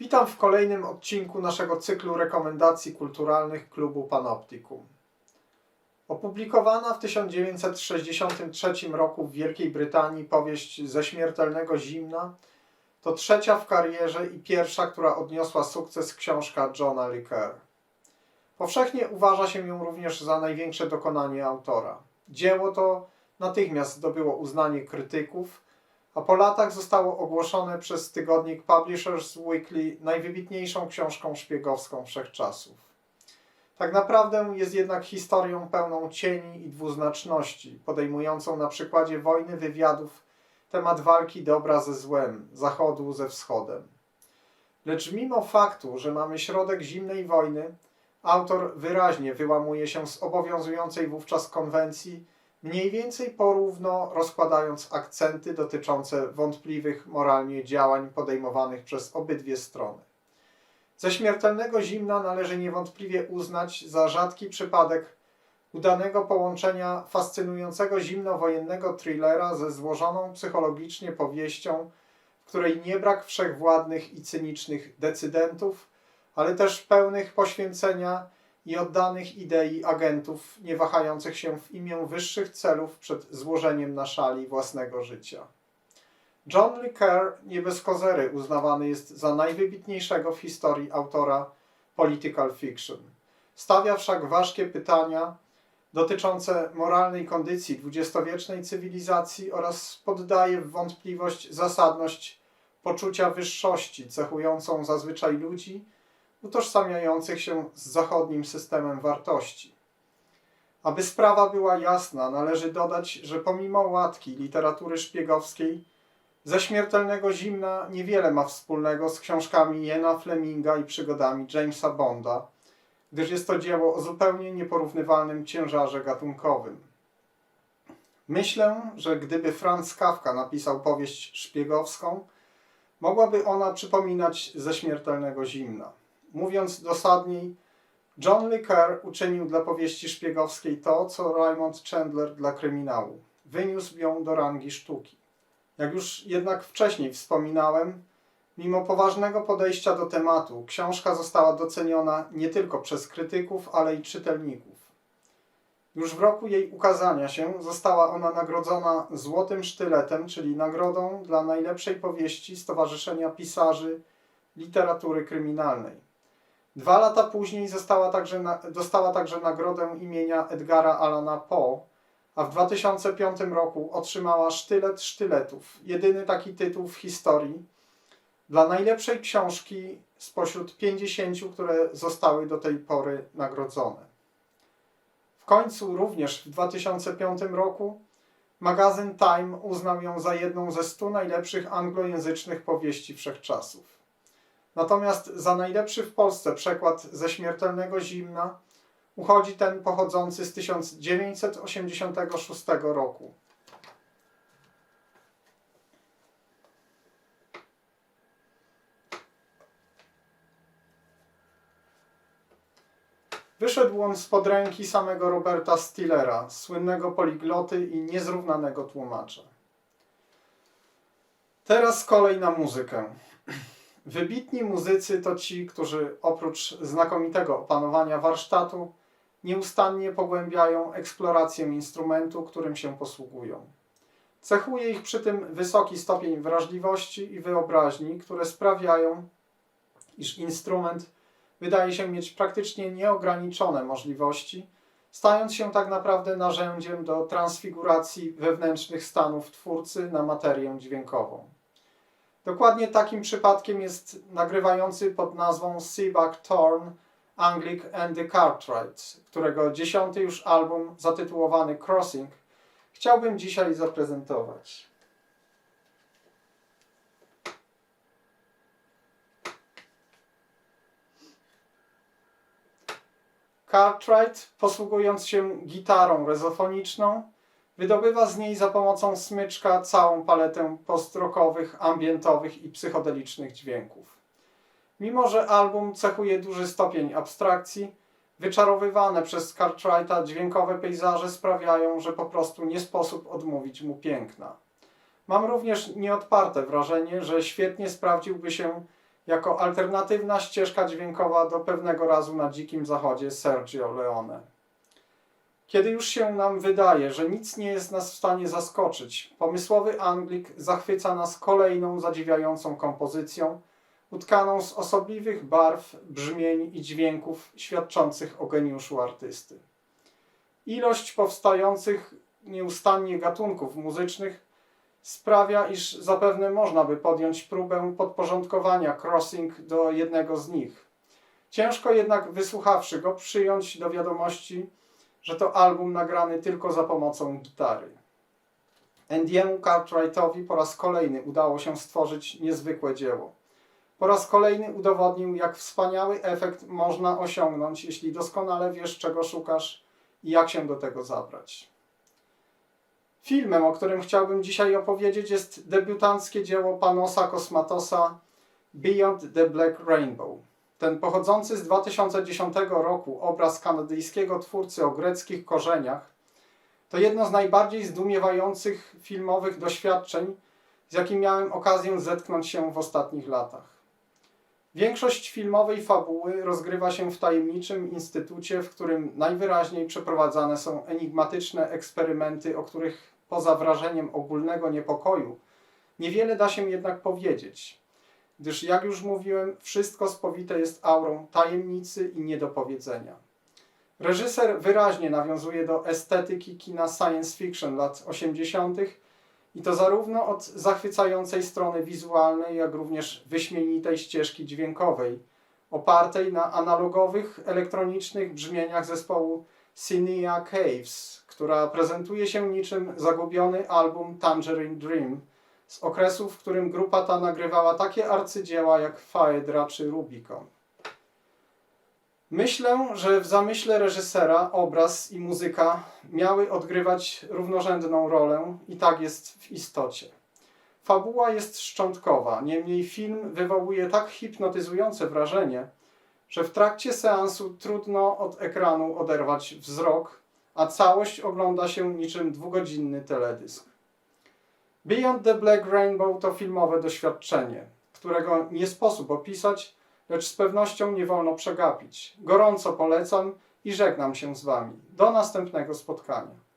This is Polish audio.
Witam w kolejnym odcinku naszego cyklu rekomendacji kulturalnych klubu Panoptikum. Opublikowana w 1963 roku w Wielkiej Brytanii powieść Ze śmiertelnego zimna to trzecia w karierze i pierwsza, która odniosła sukces książka Johna Carre. Powszechnie uważa się ją również za największe dokonanie autora. Dzieło to natychmiast zdobyło uznanie krytyków, a po latach zostało ogłoszone przez tygodnik Publishers Weekly najwybitniejszą książką szpiegowską wszechczasów. Tak naprawdę jest jednak historią pełną cieni i dwuznaczności, podejmującą na przykładzie wojny wywiadów temat walki dobra ze złem, zachodu ze wschodem. Lecz mimo faktu, że mamy środek zimnej wojny, autor wyraźnie wyłamuje się z obowiązującej wówczas konwencji, mniej więcej porówno rozkładając akcenty dotyczące wątpliwych moralnie działań podejmowanych przez obydwie strony. Ze śmiertelnego zimna należy niewątpliwie uznać za rzadki przypadek udanego połączenia fascynującego zimnowojennego thrillera ze złożoną psychologicznie powieścią, w której nie brak wszechwładnych i cynicznych decydentów, ale też pełnych poświęcenia i oddanych idei agentów, nie wahających się w imię wyższych celów przed złożeniem na szali własnego życia. John Le Carre nie bez kozery uznawany jest za najwybitniejszego w historii autora political fiction. Stawia wszak ważkie pytania dotyczące moralnej kondycji dwudziestowiecznej cywilizacji oraz poddaje w wątpliwość zasadność poczucia wyższości cechującą zazwyczaj ludzi utożsamiających się z zachodnim systemem wartości. Aby sprawa była jasna, należy dodać, że pomimo łatki literatury szpiegowskiej, ze śmiertelnego zimna niewiele ma wspólnego z książkami Jena Fleminga i przygodami Jamesa Bonda, gdyż jest to dzieło o zupełnie nieporównywalnym ciężarze gatunkowym. Myślę, że gdyby Franz Kafka napisał powieść szpiegowską, mogłaby ona przypominać ze śmiertelnego zimna. Mówiąc dosadniej, John Le Carre uczynił dla powieści szpiegowskiej to, co Raymond Chandler dla kryminału. Wyniósł ją do rangi sztuki. Jak już jednak wcześniej wspominałem, mimo poważnego podejścia do tematu, książka została doceniona nie tylko przez krytyków, ale i czytelników. Już w roku jej ukazania się została ona nagrodzona Złotym Sztyletem, czyli nagrodą dla najlepszej powieści Stowarzyszenia Pisarzy Literatury Kryminalnej. Dwa lata później została także na, dostała także nagrodę imienia Edgara Allana Poe, a w 2005 roku otrzymała Sztylet Sztyletów, jedyny taki tytuł w historii, dla najlepszej książki spośród 50, które zostały do tej pory nagrodzone. W końcu również w 2005 roku magazyn Time uznał ją za jedną ze 100 najlepszych anglojęzycznych powieści wszechczasów. Natomiast za najlepszy w Polsce przekład ze śmiertelnego zimna uchodzi ten pochodzący z 1986 roku. Wyszedł on spod ręki samego Roberta Stillera, słynnego poligloty i niezrównanego tłumacza. Teraz kolej na muzykę. Wybitni muzycy to ci, którzy oprócz znakomitego opanowania warsztatu nieustannie pogłębiają eksplorację instrumentu, którym się posługują. Cechuje ich przy tym wysoki stopień wrażliwości i wyobraźni, które sprawiają, iż instrument wydaje się mieć praktycznie nieograniczone możliwości, stając się tak naprawdę narzędziem do transfiguracji wewnętrznych stanów twórcy na materię dźwiękową. Dokładnie takim przypadkiem jest nagrywający pod nazwą Seaback Torn Anglic and the Cartwrights, którego dziesiąty już album zatytułowany Crossing chciałbym dzisiaj zaprezentować. Cartwright, posługując się gitarą rezofoniczną, Wydobywa z niej za pomocą smyczka całą paletę postrokowych, ambientowych i psychodelicznych dźwięków. Mimo, że album cechuje duży stopień abstrakcji, wyczarowywane przez Cartwrighta dźwiękowe pejzaże sprawiają, że po prostu nie sposób odmówić mu piękna. Mam również nieodparte wrażenie, że świetnie sprawdziłby się jako alternatywna ścieżka dźwiękowa do pewnego razu na dzikim zachodzie Sergio Leone. Kiedy już się nam wydaje, że nic nie jest nas w stanie zaskoczyć, pomysłowy Anglik zachwyca nas kolejną zadziwiającą kompozycją, utkaną z osobliwych barw, brzmień i dźwięków świadczących o geniuszu artysty. Ilość powstających nieustannie gatunków muzycznych sprawia, iż zapewne można by podjąć próbę podporządkowania Crossing do jednego z nich. Ciężko jednak, wysłuchawszy go, przyjąć do wiadomości, że to album nagrany tylko za pomocą gitary. Andiemu Cartwrightowi po raz kolejny udało się stworzyć niezwykłe dzieło. Po raz kolejny udowodnił, jak wspaniały efekt można osiągnąć, jeśli doskonale wiesz, czego szukasz i jak się do tego zabrać. Filmem, o którym chciałbym dzisiaj opowiedzieć, jest debiutanckie dzieło Panosa Kosmatosa Beyond the Black Rainbow. Ten pochodzący z 2010 roku obraz kanadyjskiego twórcy o greckich korzeniach to jedno z najbardziej zdumiewających filmowych doświadczeń, z jakim miałem okazję zetknąć się w ostatnich latach. Większość filmowej fabuły rozgrywa się w tajemniczym instytucie, w którym najwyraźniej przeprowadzane są enigmatyczne eksperymenty, o których poza wrażeniem ogólnego niepokoju niewiele da się jednak powiedzieć, gdyż jak już mówiłem, wszystko spowite jest aurą tajemnicy i niedopowiedzenia. Reżyser wyraźnie nawiązuje do estetyki kina science fiction lat 80. i to zarówno od zachwycającej strony wizualnej, jak również wyśmienitej ścieżki dźwiękowej, opartej na analogowych, elektronicznych brzmieniach zespołu Sinea Caves, która prezentuje się niczym zagubiony album Tangerine Dream z okresu, w którym grupa ta nagrywała takie arcydzieła jak Phaedra czy Rubicon. Myślę, że w zamyśle reżysera obraz i muzyka miały odgrywać równorzędną rolę i tak jest w istocie. Fabuła jest szczątkowa, niemniej film wywołuje tak hipnotyzujące wrażenie, że w trakcie seansu trudno od ekranu oderwać wzrok, a całość ogląda się niczym dwugodzinny teledysk. Beyond the Black Rainbow to filmowe doświadczenie, którego nie sposób opisać, lecz z pewnością nie wolno przegapić. Gorąco polecam i żegnam się z Wami. Do następnego spotkania.